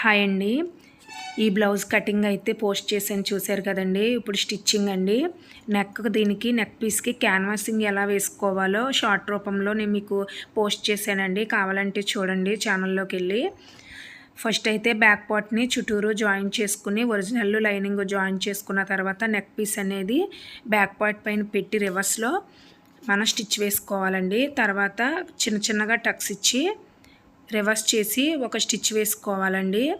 Hi అండి. ఈ blouse cutting అయితే పోస్ట్ చేసాను చూశారు కదండి. ఇప్పుడు స్టిచ్చింగ్ అండి. నెక్ దీనికి నెక్ పీస్కి క్యాన్వాసింగ్ ఎలా వేసుకోవాలో షార్ట్ రూపంలో నేను మీకు పోస్ట్ చేశానండి. కావాలంటే చూడండి ఛానల్లోకి వెళ్ళి. ఫస్ట్ అయితే బ్యాక్ పార్ట్ని చుట్టూరు జాయిన్ చేసుకుని ఒరిజినల్ లైనింగ్ జాయిన్ చేసుకున్న తర్వాత నెక్ పీస్ అనేది బ్యాక్ పార్ట్ పైన పెట్టి రివర్స్లో మనం స్టిచ్ వేసుకోవాలండి. తర్వాత చిన్న చిన్నగా టక్స్ ఇచ్చి రివర్స్ చేసి ఒక స్టిచ్ వేసుకోవాలండి.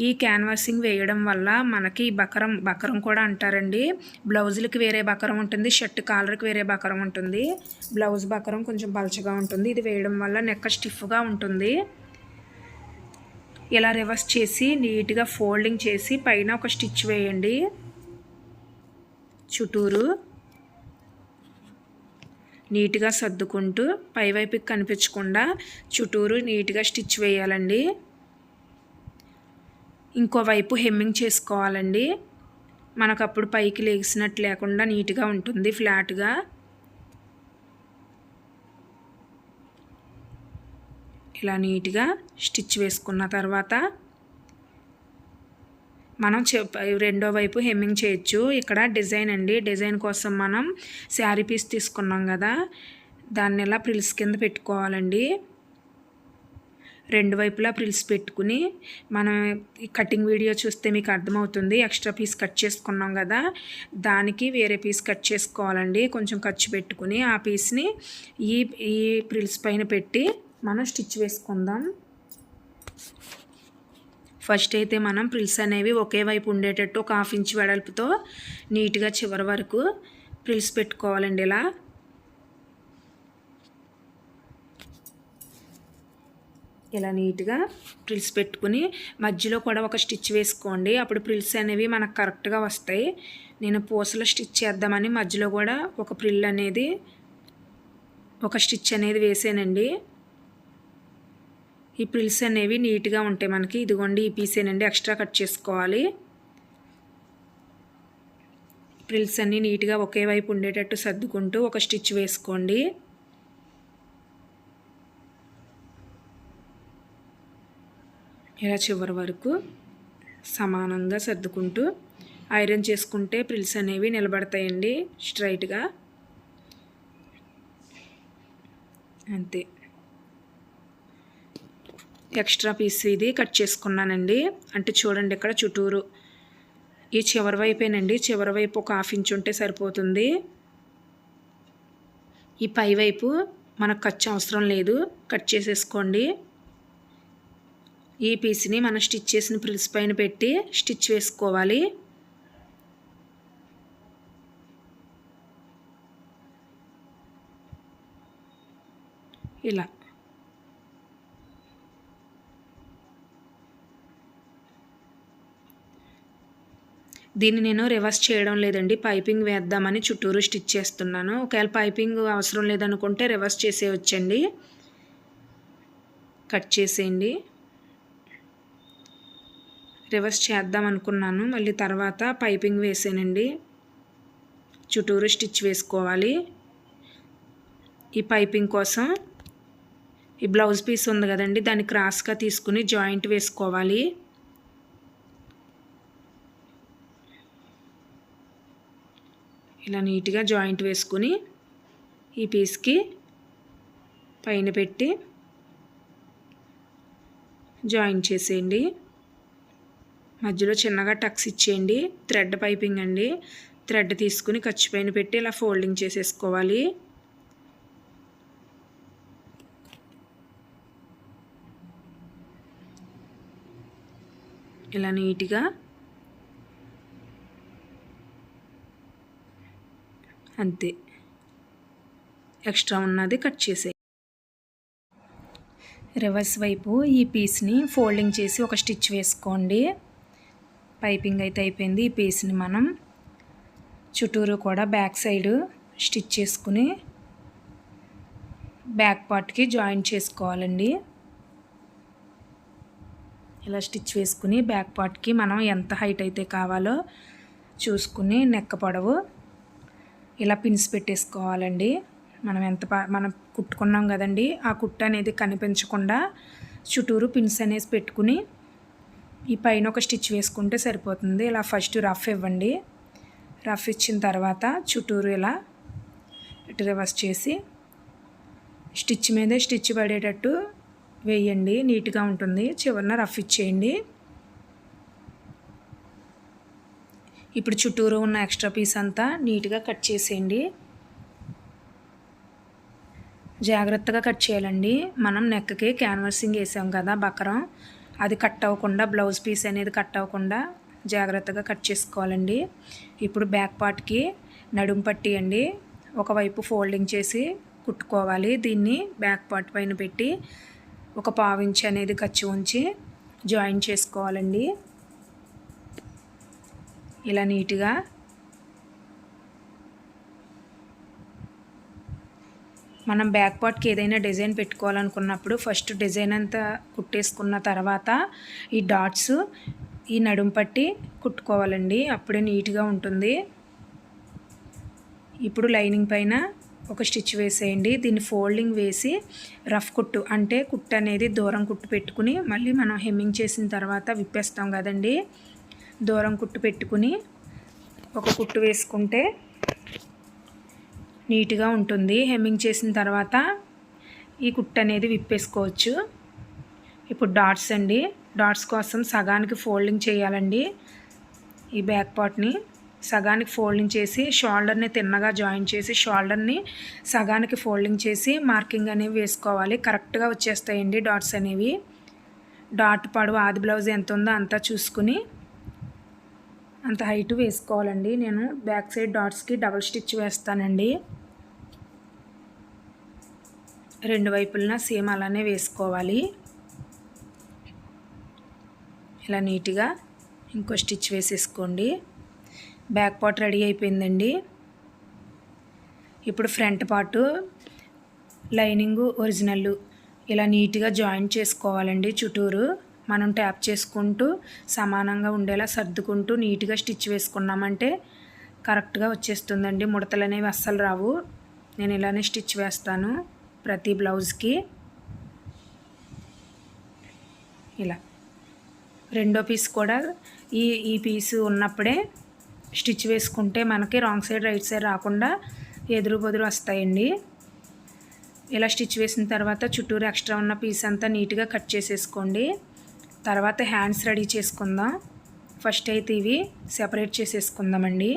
ఈ క్యాన్వాసింగ్ వేయడం వల్ల మనకి బకరం బకరం కూడా అంటారండి. బ్లౌజులకి వేరే బకరం ఉంటుంది షర్ట్ కాలర్కి వేరే బకరం ఉంటుంది. బ్లౌజ్ బకరం కొంచెం పలచగా ఉంటుంది. ఇది వేయడం వల్ల నెక్క స్టిఫ్గా ఉంటుంది. ఇలా రివర్స్ చేసి నీట్గా ఫోల్డింగ్ చేసి పైన ఒక స్టిచ్ వేయండి. చుట్టూరు నీట్గా సర్దుకుంటూ పైవైపుకి కనిపించకుండా చుట్టూరు నీట్గా స్టిచ్ వేయాలండి. ఇంకోవైపు హెమ్మింగ్ చేసుకోవాలండి. మనకు అప్పుడు పైకి లేచినట్టు లేకుండా నీట్గా ఉంటుంది ఫ్లాట్గా. ఇలా నీట్గా స్టిచ్ వేసుకున్న తర్వాత మనం రెండో వైపు హెమ్మింగ్ చేయొచ్చు. ఇక్కడ డిజైన్ అండి. డిజైన్ కోసం మనం శారీ పీస్ తీసుకున్నాం కదా. దాన్ని ఇలా ప్రిల్స్ కింద పెట్టుకోవాలండి. రెండు వైపులా ప్రిల్స్ పెట్టుకుని మనం కటింగ్ వీడియో చూస్తే మీకు అర్థమవుతుంది. ఎక్స్ట్రా పీస్ కట్ చేసుకున్నాం కదా. దానికి వేరే పీస్ కట్ చేసుకోవాలండి. కొంచెం ఖర్చు పెట్టుకుని ఆ పీస్ని ఈ ఈ ప్రిల్స్ పైన పెట్టి మనం స్టిచ్ వేసుకుందాం. ఫస్ట్ అయితే మనం ప్రిల్స్ అనేవి ఒకే వైపు ఉండేటట్టు ఒక హాఫ్ ఇంచ్ వెడల్పుతో నీట్గా చివరి వరకు ప్రిల్స్ పెట్టుకోవాలండి ఇలా. ఇలా నీట్గా ప్రిల్స్ పెట్టుకుని మధ్యలో కూడా ఒక స్టిచ్ వేసుకోండి. అప్పుడు ప్రిల్స్ అనేవి మనకు కరెక్ట్గా వస్తాయి. నేను పూసలో స్టిచ్ చేద్దామని మధ్యలో కూడా ఒక ప్రిల్ అనేది ఒక స్టిచ్ అనేది వేసానండి. ఈ ప్రిల్స్ అనేవి నీట్గా ఉంటాయి మనకి. ఇదిగోండి ఈ పీసేనండి ఎక్స్ట్రా కట్ చేసుకోవాలి. ప్రిల్స్ అన్నీ నీట్గా ఒకే వైపు ఉండేటట్టు సర్దుకుంటూ ఒక స్టిచ్ వేసుకోండి. ఇలా చివరి వరకు సమానంగా సర్దుకుంటూ ఐరన్ చేసుకుంటే ప్రిల్స్ అనేవి నిలబడతాయండి స్ట్రైట్గా అంతే. ఎక్స్ట్రా పీస్ ఇది కట్ చేసుకున్నానండి. అంటే చూడండి ఇక్కడ చుట్టూరు. ఈ చివరి వైపేనండి. చివరి వైపు ఒక హాఫ్ ఇంచ్ ఉంటే సరిపోతుంది. ఈ పై వైపు మనకు ఖర్చు అవసరం లేదు. కట్ చేసేసుకోండి. ఈ పీస్ని మనం స్టిచ్ చేసిన ప్రిల్స్ పైన పెట్టి స్టిచ్ వేసుకోవాలి. ఇలా. దీన్ని నేను రివర్స్ చేయడం లేదండి పైపింగ్ వేద్దామని చుట్టూరు స్టిచ్ చేస్తున్నాను ఒకవేళ పైపింగ్ అవసరం లేదనుకుంటే రివర్స్ చేసేయచ్చండి. కట్ చేసేయండి. రివర్స్ చేద్దాం అనుకున్నాను మళ్ళీ తర్వాత పైపింగ్ వేసానండి. చుట్టూరు స్టిచ్ వేసుకోవాలి. ఈ పైపింగ్ కోసం ఈ బ్లౌజ్ పీస్ ఉంది కదండి దాన్ని క్రాస్గా తీసుకుని జాయింట్ వేసుకోవాలి. ఇలా నీట్గా జాయింట్ వేసుకుని ఈ పీస్కి పైన పెట్టి జాయిన్ చేసేయండి. మధ్యలో చిన్నగా టక్స్ ఇచ్చేయండి. థ్రెడ్ పైపింగ్ అండి. థ్రెడ్ తీసుకుని ఖర్చు పైన పెట్టి ఇలా ఫోల్డింగ్ చేసేసుకోవాలి. ఇలా నీట్గా అంతే. ఎక్స్ట్రా ఉన్నది కట్ చేసే రివర్స్ వైపు ఈ పీస్ని ఫోల్డింగ్ చేసి ఒక స్టిచ్ వేసుకోండి. పైపింగ్ అయితే అయిపోయింది. ఈ పీస్ని మనం చుట్టూరు కూడా బ్యాక్ సైడ్ స్టిచ్ చేసుకుని బ్యాక్ పార్ట్కి జాయిన్ చేసుకోవాలండి. ఇలా స్టిచ్ వేసుకుని బ్యాక్ పార్ట్కి మనం ఎంత హైట్ అయితే కావాలో చూసుకుని నెక్క పొడవు ఇలా పిన్స్ పెట్టేసుకోవాలండి. మనం ఎంత మనం కుట్టుకున్నాం కదండి ఆ కుట్టు అనేది కనిపించకుండా చుట్టూరు పిన్స్ అనేసి పెట్టుకుని ఈ పైన ఒక స్టిచ్ వేసుకుంటే సరిపోతుంది. ఇలా ఫస్ట్ రఫ్ ఇవ్వండి. రఫ్ ఇచ్చిన తర్వాత చుట్టూరు ఇలా ఇటు రివర్స్ చేసి స్టిచ్ మీదే స్టిచ్ పడేటట్టు వేయండి. నీట్గా ఉంటుంది. చివరిన రఫ్ ఇచ్చేయండి. ఇప్పుడు చుట్టూరు ఉన్న ఎక్స్ట్రా పీస్ అంతా నీట్గా కట్ చేసేయండి. జాగ్రత్తగా కట్ చేయాలండి. మనం నెక్కి క్యాన్వర్సింగ్ వేసాం కదా బకరం అది కట్ అవ్వకుండా బ్లౌజ్ పీస్ అనేది కట్ అవ్వకుండా జాగ్రత్తగా కట్ చేసుకోవాలండి. ఇప్పుడు బ్యాక్ పార్ట్కి నడుము పట్టి అండి ఒకవైపు ఫోల్డింగ్ చేసి కుట్టుకోవాలి. దీన్ని బ్యాక్ పార్ట్ పైన పెట్టి ఒక పావించి అనేది ఖర్చు ఉంచి జాయిన్ చేసుకోవాలండి. ఇలా నీట్గా. మనం బ్యాక్ పార్ట్కి ఏదైనా డిజైన్ పెట్టుకోవాలనుకున్నప్పుడు ఫస్ట్ డిజైన్ అంతా కుట్టేసుకున్న తర్వాత ఈ డాట్స్ ఈ నడుము పట్టి కుట్టుకోవాలండి. అప్పుడే నీట్గా ఉంటుంది. ఇప్పుడు లైనింగ్ పైన ఒక స్టిచ్ వేసేయండి. దీన్ని ఫోల్డింగ్ వేసి రఫ్ కుట్టు అంటే కుట్టు అనేది దూరం కుట్టు పెట్టుకుని మళ్ళీ మనం హెమ్మింగ్ చేసిన తర్వాత విప్పేస్తాం కదండీ. దూరం కుట్టు పెట్టుకుని ఒక కుట్టు వేసుకుంటే నీట్గా ఉంటుంది. హెమ్మింగ్ చేసిన తర్వాత ఈ కుట్టు అనేది విప్పేసుకోవచ్చు. ఇప్పుడు డాట్స్ అండి. డాట్స్ కోసం సగానికి ఫోల్డింగ్ చేయాలండి. ఈ బ్యాక్ పార్ట్ని సగానికి ఫోల్డింగ్ చేసి షోల్డర్ని తిన్నగా జాయిన్ చేసి షోల్డర్ని సగానికి ఫోల్డింగ్ చేసి మార్కింగ్ అనేవి వేసుకోవాలి. కరెక్ట్గా వచ్చేస్తాయండి డాట్స్ అనేవి. డాట్ పడువు ఆది బ్లౌజ్ ఎంత ఉందో అంతా చూసుకుని అంత హైట్ వేసుకోవాలండి. నేను బ్యాక్ సైడ్ డాట్స్కి డబల్ స్టిచ్ వేస్తానండి. రెండు వైపులన సేమ్ అలానే వేసుకోవాలి. ఇలా నీట్గా ఇంకో స్టిచ్ వేసేసుకోండి. బ్యాక్ పార్ట్ రెడీ అయిపోయిందండి. ఇప్పుడు ఫ్రంట్ పార్ట్ లైనింగ్ ఒరిజినల్ ఇలా నీట్గా జాయింట్ చేసుకోవాలండి చుట్టూరు. మనం ట్యాప్ చేసుకుంటూ సమానంగా ఉండేలా సర్దుకుంటూ నీట్గా స్టిచ్ వేసుకున్నామంటే కరెక్ట్గా వచ్చేస్తుందండి. ముడతలు అనేవి అస్సలు రావు. నేను ఇలానే స్టిచ్ వేస్తాను ప్రతి బ్లౌజ్కి. ఇలా. రెండో పీస్ కూడా ఈ ఈ పీసు ఉన్నప్పుడే స్టిచ్ వేసుకుంటే మనకి రాంగ్ సైడ్ రైట్ సైడ్ రాకుండా ఎదురు బొదురు వస్తాయండి. ఇలా స్టిచ్ వేసిన తర్వాత చుట్టూరు ఎక్స్ట్రా ఉన్న పీస్ అంతా నీట్గా కట్ చేసేసుకోండి. తర్వాత హ్యాండ్స్ రెడీ చేసుకుందాం. ఫస్ట్ అయితే ఇవి సెపరేట్ చేసేసుకుందామండి.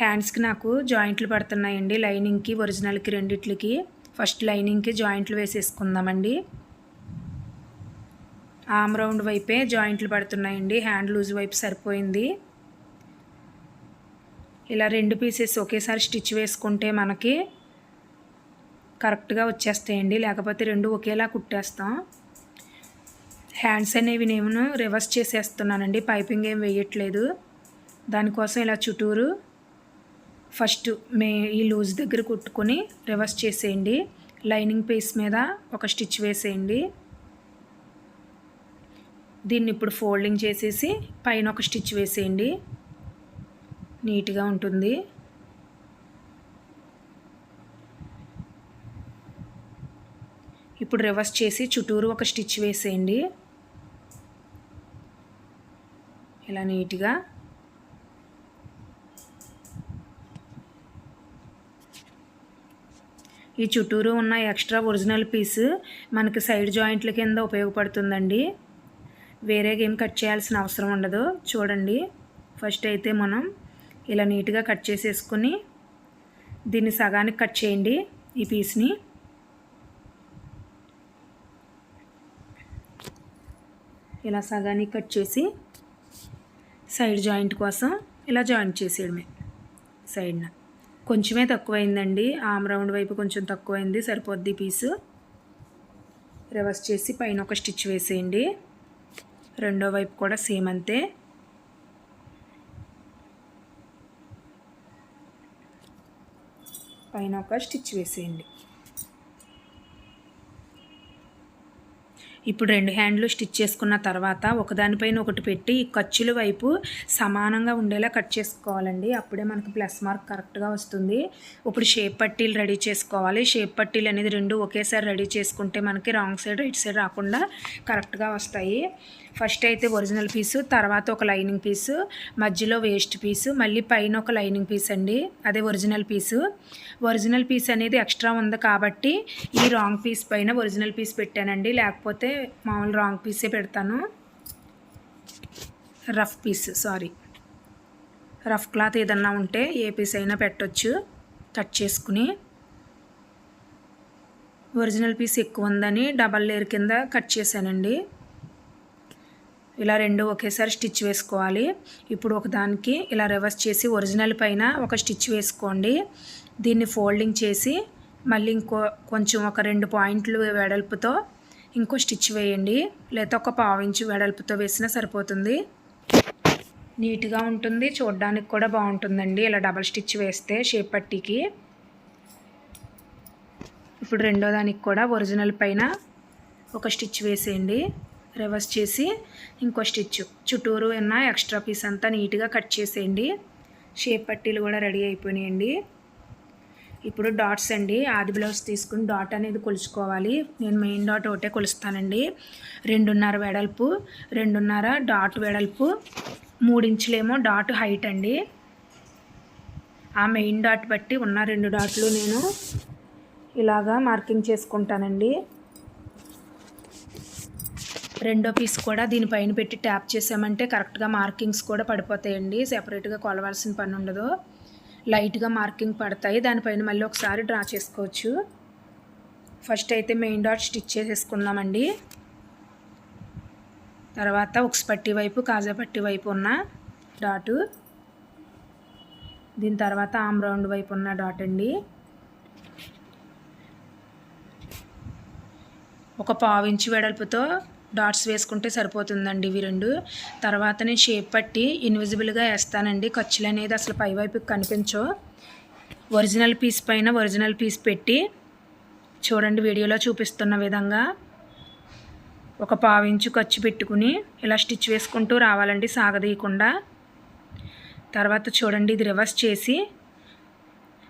హ్యాండ్స్కి నాకు జాయింట్లు పడుతున్నాయండి. లైనింగ్కి ఒరిజినల్కి రెండిట్లకి ఫస్ట్ లైనింగ్కి జాయింట్లు వేసేసుకుందామండి. ఆమ్ రౌండ్ వైపే జాయింట్లు పడుతున్నాయండి. హ్యాండ్ లూజ్ వైపు సరిపోయింది. ఇలా రెండు పీసెస్ ఒకేసారి స్టిచ్ వేసుకుంటే మనకి కరెక్ట్గా వచ్చేస్తాయండి. లేకపోతే రెండు ఒకేలా కుట్టేస్తాం. హ్యాండ్స్ అనేవి నేను రివర్స్ చేసేస్తున్నానండి. పైపింగ్ ఏం వేయట్లేదు. దానికోసం ఇలా చుట్టూరు ఫస్ట్ మే ఈ లూజ్ దగ్గర కుట్టుకొని రివర్స్ చేసేయండి. లైనింగ్ పీస్ మీద ఒక స్టిచ్ వేసేయండి. దీన్ని ఇప్పుడు ఫోల్డింగ్ చేసేసి పైన ఒక స్టిచ్ వేసేయండి. నీట్గా ఉంటుంది. ఇప్పుడు రివర్స్ చేసి చుట్టూరు ఒక స్టిచ్ వేసేయండి. ఇలా నీట్గా. ఈ చుట్టూరు ఉన్న ఎక్స్ట్రా ఒరిజినల్ పీస్ మనకి సైడ్ జాయింట్ల కింద ఉపయోగపడుతుందండి. వేరేగా ఏం కట్ చేయాల్సిన అవసరం ఉండదు. చూడండి. ఫస్ట్ అయితే మనం ఇలా నీట్గా కట్ చేసేసుకుని దీన్ని సగానికి కట్ చేయండి ఈ పీస్ని. ఇలా సగానికి కట్ చేసి సైడ్ జాయింట్ కోసం ఇలా జాయింట్ చేసేయడమే సైడ్న. కొంచెమే తక్కువైందండి. ఆమ్ రౌండ్ వైపు కొంచెం తక్కువైంది. సరిపోద్ది పీసు. రివర్స్ చేసి పైన ఒక స్టిచ్ వేసేయండి. రెండో వైపు కూడా సేమ్ అంతే. పైన ఒక స్టిచ్ వేసేయండి. ఇప్పుడు రెండు హ్యాండ్లు స్టిచ్ చేసుకున్న తర్వాత ఒకదానిపైన ఒకటి పెట్టి ఈ ఖర్చుల వైపు సమానంగా ఉండేలా కట్ చేసుకోవాలండి. అప్పుడే మనకి ప్లస్ మార్క్ కరెక్ట్గా వస్తుంది. ఇప్పుడు షేప్ పట్టీలు రెడీ చేసుకోవాలి. షేప్ పట్టీలు అనేది రెండు ఒకేసారి రెడీ చేసుకుంటే మనకి రాంగ్ సైడ్ రైట్ సైడ్ రాకుండా కరెక్ట్గా వస్తాయి. ఫస్ట్ అయితే ఒరిజినల్ పీసు తర్వాత ఒక లైనింగ్ పీసు మధ్యలో వేస్ట్ పీసు మళ్ళీ పైన ఒక లైనింగ్ పీస్ అండి. అదే ఒరిజినల్ పీసు. ఒరిజినల్ పీస్ అనేది ఎక్స్ట్రా ఉంది కాబట్టి ఈ రాంగ్ పీస్ పైన ఒరిజినల్ పీస్ పెట్టానండి. లేకపోతే మామూలు రాంగ్ పీసే పెడతాను. Rough piece sorry. Rough cloth ఏదన్నా ఉంటే ఏ పీస్ అయినా పెట్టొచ్చు. కట్ చేసుకుని. ఒరిజినల్ పీస్ ఎక్కువ ఉందని డబల్ లేయర్ కింద కట్ చేశానండి. ఇలా రెండు ఒకేసారి స్టిచ్ వేసుకోవాలి. ఇప్పుడు ఒకదానికి ఇలా రివర్స్ చేసి ఒరిజినల్ పైన ఒక స్టిచ్ వేసుకోండి. దీన్ని ఫోల్డింగ్ చేసి మళ్ళీ ఇంకో కొంచెం ఒక రెండు పాయింట్లు వెడల్పుతో ఇంకో స్టిచ్ వేయండి. లేదా ఒక పావించు వెడల్పుతో వేసినా సరిపోతుంది. నీట్గా ఉంటుంది. చూడడానికి కూడా బాగుంటుందండి. ఇలా డబల్ స్టిచ్ వేస్తే షేప్ పట్టీకి. ఇప్పుడు రెండో దానికి కూడా ఒరిజినల్ పైన ఒక స్టిచ్ వేసేయండి. రివర్స్ చేసి ఇంకో స్టిచ్ చుట్టూరు ఉన్న ఎక్స్ట్రా పీస్ అంతా నీట్గా కట్ చేసేయండి. షేప్ పట్టీలు కూడా రెడీ అయిపోయినాయండి. ఇప్పుడు డాట్స్ అండి. ఆది బ్లౌజ్ తీసుకుని డాట్ అనేది కొలుచుకోవాలి. నేను మెయిన్ డాట్ ఒకటే కొలుస్తానండి. రెండున్నర వెడల్పు రెండున్నర డాట్ వెడల్పు మూడించులేమో డాట్ హైట్ అండి. ఆ మెయిన్ డాట్ బట్టి ఉన్న రెండు డాట్లు నేను ఇలాగా మార్కింగ్ చేసుకుంటానండి. రెండో పీస్ కూడా దీనిపైన పెట్టి ట్యాప్ చేసామంటే కరెక్ట్గా మార్కింగ్స్ కూడా పడిపోతాయండి. సెపరేట్గా కొలవాల్సిన పని ఉండదు. లైట్గా మార్కింగ్ పడతాయి. దానిపైన మళ్ళీ ఒకసారి డ్రా చేసుకోవచ్చు. ఫస్ట్ అయితే మెయిన్ డాట్ స్టిచ్ చేసేసుకుందామండి. తర్వాత ఉక్స్ పట్టి వైపు కాజా పట్టి వైపు ఉన్న డాటు. దీని తర్వాత ఆమ్ రౌండ్ వైపు ఉన్న డాట్ అండి. ఒక పావు ఇంచు వెడల్పుతో డాట్స్ వేసుకుంటే సరిపోతుందండి ఇవి రెండు. తర్వాత నేను షేప్ పట్టి ఇన్విజిబుల్గా వేస్తానండి. ఖర్చులు అనేది అసలు పైవైపుకి కనిపించవు. ఒరిజినల్ పీస్ పైన ఒరిజినల్ పీస్ పెట్టి చూడండి వీడియోలో చూపిస్తున్న విధంగా ఒక పావించు ఖర్చు పెట్టుకుని ఇలా స్టిచ్ వేసుకుంటూ రావాలండి సాగదీయకుండా. తర్వాత చూడండి ఇది రివర్స్ చేసి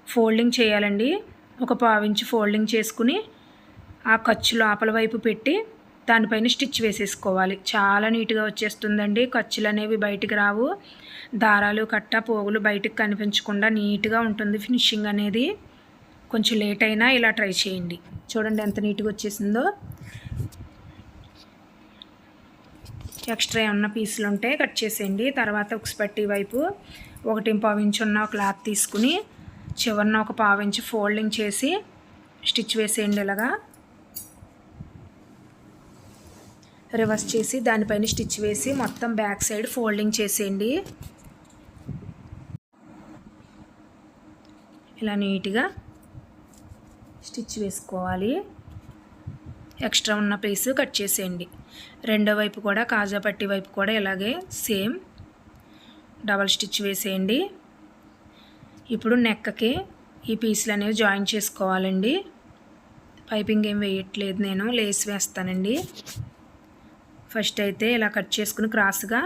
ఫోల్డింగ్ చేయాలండి. ఒక పావించు ఫోల్డింగ్ చేసుకుని ఆ ఖర్చు లోపల వైపు పెట్టి దానిపైన స్టిచ్ వేసేసుకోవాలి. చాలా నీట్గా వచ్చేస్తుందండి. ఖర్చులు అనేవి బయటికి రావు. దారాలు కట్ట పోగులు బయటికి కనిపించకుండా నీట్గా ఉంటుంది ఫినిషింగ్ అనేది. కొంచెం లేట్ అయినా ఇలా ట్రై చేయండి. చూడండి ఎంత నీట్గా వచ్చేసిందో. ఎక్స్ట్రా ఏమన్నా పీసులు ఉంటే కట్ చేసేయండి. తర్వాత ఉక్స్పట్టి వైపు ఒకటి పావించి ఉన్న క్లాత్ తీసుకుని చివరిన ఒక పావించి ఫోల్డింగ్ చేసి స్టిచ్ వేసేయండి ఇలాగా. రివర్స్ చేసి దానిపైన స్టిచ్ వేసి మొత్తం బ్యాక్ సైడ్ ఫోల్డింగ్ చేసేయండి. ఇలా నీట్గా స్టిచ్ వేసుకోవాలి. ఎక్స్ట్రా ఉన్న పీస్ కట్ చేసేయండి. రెండో వైపు కూడా కాజా పట్టి వైపు కూడా ఇలాగే సేమ్ డబల్ స్టిచ్ వేసేయండి. ఇప్పుడు నెక్కకి ఈ పీసులు అనేవి జాయిన్ చేసుకోవాలండి. పైపింగ్ ఏం వేయట్లేదు నేను లేస్ వేస్తానండి. ఫస్ట్ అయితే ఇలా కట్ చేసుకుని క్రాస్గా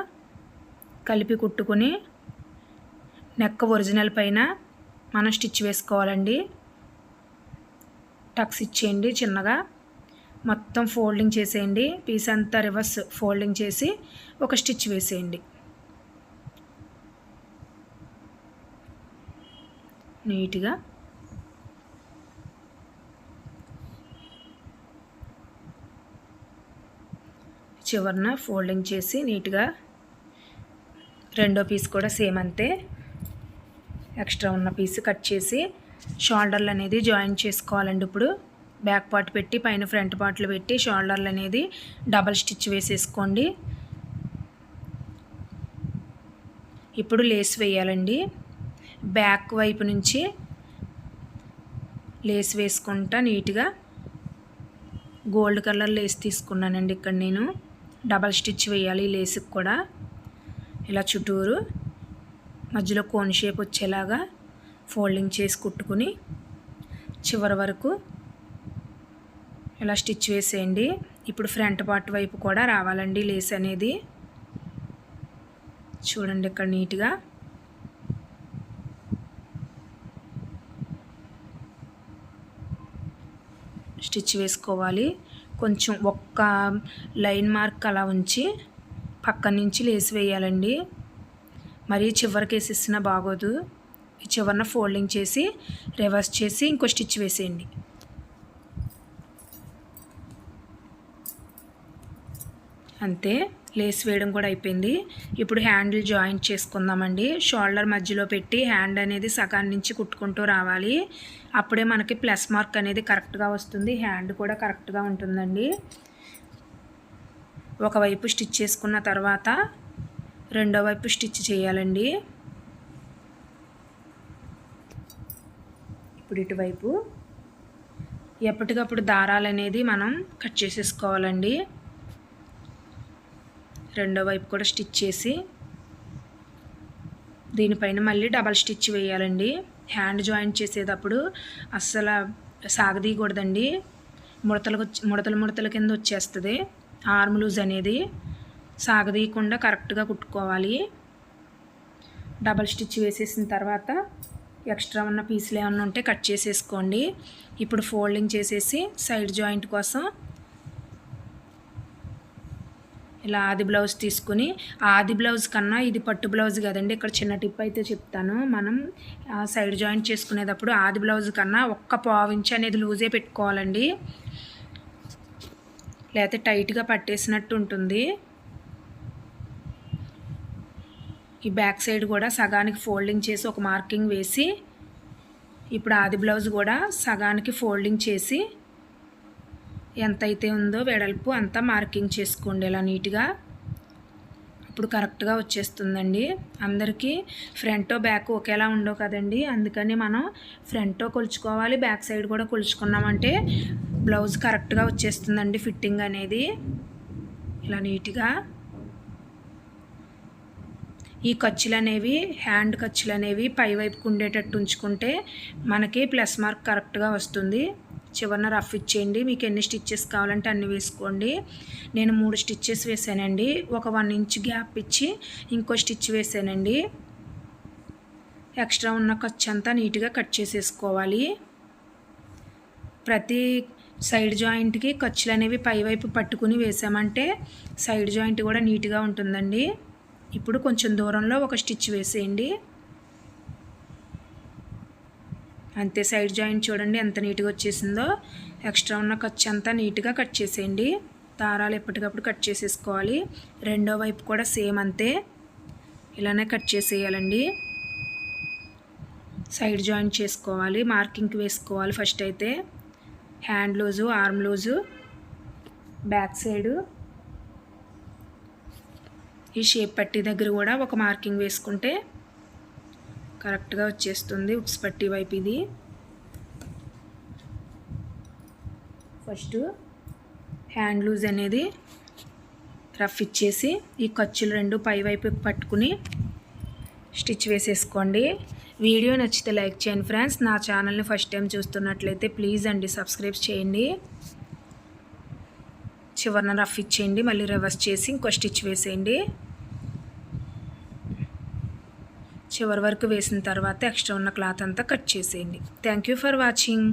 కలిపి కుట్టుకుని నెక్క ఒరిజినల్ పైన మనం స్టిచ్ వేసుకోవాలండి. టక్స్ ఇచ్చేయండి చిన్నగా. మొత్తం ఫోల్డింగ్ చేసేయండి. పీస్ అంతా రివర్స్ ఫోల్డింగ్ చేసి ఒక స్టిచ్ వేసేయండి. నీట్గా చివరన ఫోల్డింగ్ చేసి నీట్గా రెండో పీస్ కూడా సేమ్ అంతే. ఎక్స్ట్రా ఉన్న పీస్ కట్ చేసి షోల్డర్లు అనేది జాయిన్ చేసుకోవాలండి ఇప్పుడు. బ్యాక్ పార్ట్ పెట్టి పైన ఫ్రంట్ పార్ట్లు పెట్టి షోల్డర్లు అనేది డబల్ స్టిచ్ వేసేసుకోండి. ఇప్పుడు లేస్ వేయాలండి. బ్యాక్ వైపు నుంచి లేస్ వేసుకుంటా నీట్గా. గోల్డ్ కలర్ లేస్ తీసుకున్నానండి ఇక్కడ నేను. డబల్ స్టిచ్ వేయాలి లేసుకు కూడా. ఇలా చుట్టూరు మధ్యలో కోన్ షేప్ వచ్చేలాగా ఫోల్డింగ్ చేసి కుట్టుకుని చివరి వరకు ఇలా స్టిచ్ వేసేయండి. ఇప్పుడు ఫ్రంట్ పార్ట్ వైపు కూడా రావాలండి లేస్ అనేది. చూడండి ఇక్కడ నీట్గా. స్టిచ్ వేసుకోవాలి. కొంచెం ఒక్క లైన్ మార్క్ అలా ఉంచి పక్క నుంచి లేసి వేయాలండి. మరీ చివరికి వేసేసిన బాగోదు. ఈ చివరిన ఫోల్డింగ్ చేసి రివర్స్ చేసి ఇంకో స్టిచ్ వేసేయండి. అంతే లేస్ వేయడం కూడా అయిపోయింది. ఇప్పుడు హ్యాండిల్ జాయింట్ చేసుకుందామండి. షోల్డర్ మధ్యలో పెట్టి హ్యాండ్ అనేది సగాన్ని నుంచి కుట్టుకుంటూ రావాలి. అప్పుడే మనకి ప్లస్ మార్క్ అనేది కరెక్ట్గా వస్తుంది. హ్యాండ్ కూడా కరెక్ట్గా ఉంటుందండి. ఒకవైపు స్టిచ్ చేసుకున్న తర్వాత రెండో వైపు స్టిచ్ చేయాలండి. ఇప్పుడు ఇటువైపు. ఎప్పటికప్పుడు దారాలు అనేది మనం కట్ చేసేసుకోవాలండి. రెండో వైపు కూడా స్టిచ్ చేసి దీనిపైన మళ్ళీ డబల్ స్టిచ్ వేయాలండి. హ్యాండ్ జాయింట్ చేసేటప్పుడు అస్సలు సాగదీయకూడదండి. ముడతలు ముడతలు ముడతల కింద వచ్చేస్తుంది. ఆర్మ్ లూజ్ అనేది సాగదీయకుండా కరెక్ట్గా కుట్టుకోవాలి. డబల్ స్టిచ్ వేసేసిన తర్వాత ఎక్స్ట్రా ఉన్న పీసులు ఏమన్నా ఉంటే కట్ చేసేసుకోండి. ఇప్పుడు ఫోల్డింగ్ చేసేసి సైడ్ జాయింట్ కోసం ఇలా ఆది బ్లౌజ్ తీసుకుని ఆది బ్లౌజ్ కన్నా ఇది పట్టు బ్లౌజ్ కదండి. ఇక్కడ చిన్న టిప్ అయితే చెప్తాను. మనం సైడ్ జాయింట్ చేసుకునేటప్పుడు ఆది బ్లౌజ్ కన్నా ఒక్క పావు అనేది లూజే పెట్టుకోవాలండి. లేకపోతే టైట్గా పట్టేసినట్టు ఉంటుంది. ఈ బ్యాక్ సైడ్ కూడా సగానికి ఫోల్డింగ్ చేసి ఒక మార్కింగ్ వేసి ఇప్పుడు ఆది బ్లౌజ్ కూడా సగానికి ఫోల్డింగ్ చేసి ఎంతైతే ఉందో వెడల్పు అంతా మార్కింగ్ చేసుకోండి ఇలా నీట్గా. ఇప్పుడు కరెక్ట్గా వచ్చేస్తుందండి. అందరికీ ఫ్రంటో బ్యాక్ ఒకేలా ఉండవు కదండి. అందుకని మనం ఫ్రంటో కొలుచుకోవాలి బ్యాక్ సైడ్ కూడా కొలుచుకున్నామంటే బ్లౌజ్ కరెక్ట్గా వచ్చేస్తుందండి ఫిట్టింగ్ అనేది. ఇలా నీట్గా. ఈ ఖర్చులు అనేవి హ్యాండ్ ఖర్చులు అనేవి పై వైపుకు ఉండేటట్టు ఉంచుకుంటే మనకి ప్లస్ మార్క్ కరెక్ట్గా వస్తుంది. చివరిన రఫ్ ఇచ్చేయండి. మీకు ఎన్ని స్టిచ్చెస్ కావాలంటే అన్ని వేసుకోండి. నేను మూడు స్టిచ్చెస్ వేసానండి. ఒక వన్ ఇంచ్ గ్యాప్ ఇచ్చి ఇంకో స్టిచ్ వేసానండి. ఎక్స్ట్రా ఉన్న ఖర్చు అంతా నీట్గా కట్ చేసేసుకోవాలి. ప్రతి సైడ్ జాయింట్కి ఖర్చులు అనేవి పైవైపు పట్టుకుని వేసామంటే సైడ్ జాయింట్ కూడా నీట్గా ఉంటుందండి. ఇప్పుడు కొంచెం దూరంలో ఒక స్టిచ్ వేసేయండి. అంతే సైడ్ జాయింట్ చూడండి ఎంత నీట్గా వచ్చేసిందో. ఎక్స్ట్రా ఉన్న ఖర్చు అంతా నీట్గా కట్ చేసేయండి. దారాలు ఎప్పటికప్పుడు కట్ చేసేసుకోవాలి. రెండో వైపు కూడా సేమ్ అంతే. ఇలానే కట్ చేసేయాలండి. సైడ్ జాయింట్ చేసుకోవాలి. మార్కింగ్కి వేసుకోవాలి ఫస్ట్ అయితే. Hand loose arm loose back side. ఈ షేప్ పట్టి దగ్గర కూడా ఒక మార్కింగ్ వేసుకుంటే కరెక్ట్గా వచ్చేస్తుంది. ఉప్స్ పట్టి వైపు ఇది. ఫస్ట్ హ్యాండ్ లూజ్ అనేది రఫ్ ఇచ్చేసి ఈ ఖర్చులు రెండు పై వైపు పట్టుకుని స్టిచ్ వేసేసుకోండి. వీడియో నచ్చితే లైక్ చేయండి ఫ్రెండ్స్. నా ఛానల్ని ఫస్ట్ టైం చూస్తున్నట్లయితే ప్లీజ్ అండి సబ్స్క్రైబ్ చేయండి. చివరిన రఫ్ ఇచ్చేయండి. మళ్ళీ రివర్స్ చేసి ఇంకో స్టిచ్ వేసేయండి. చివరి వరకు వేసిన తర్వాత ఎక్స్ట్రా ఉన్న క్లాత్ అంతా కట్ చేసేయండి. Thank you for watching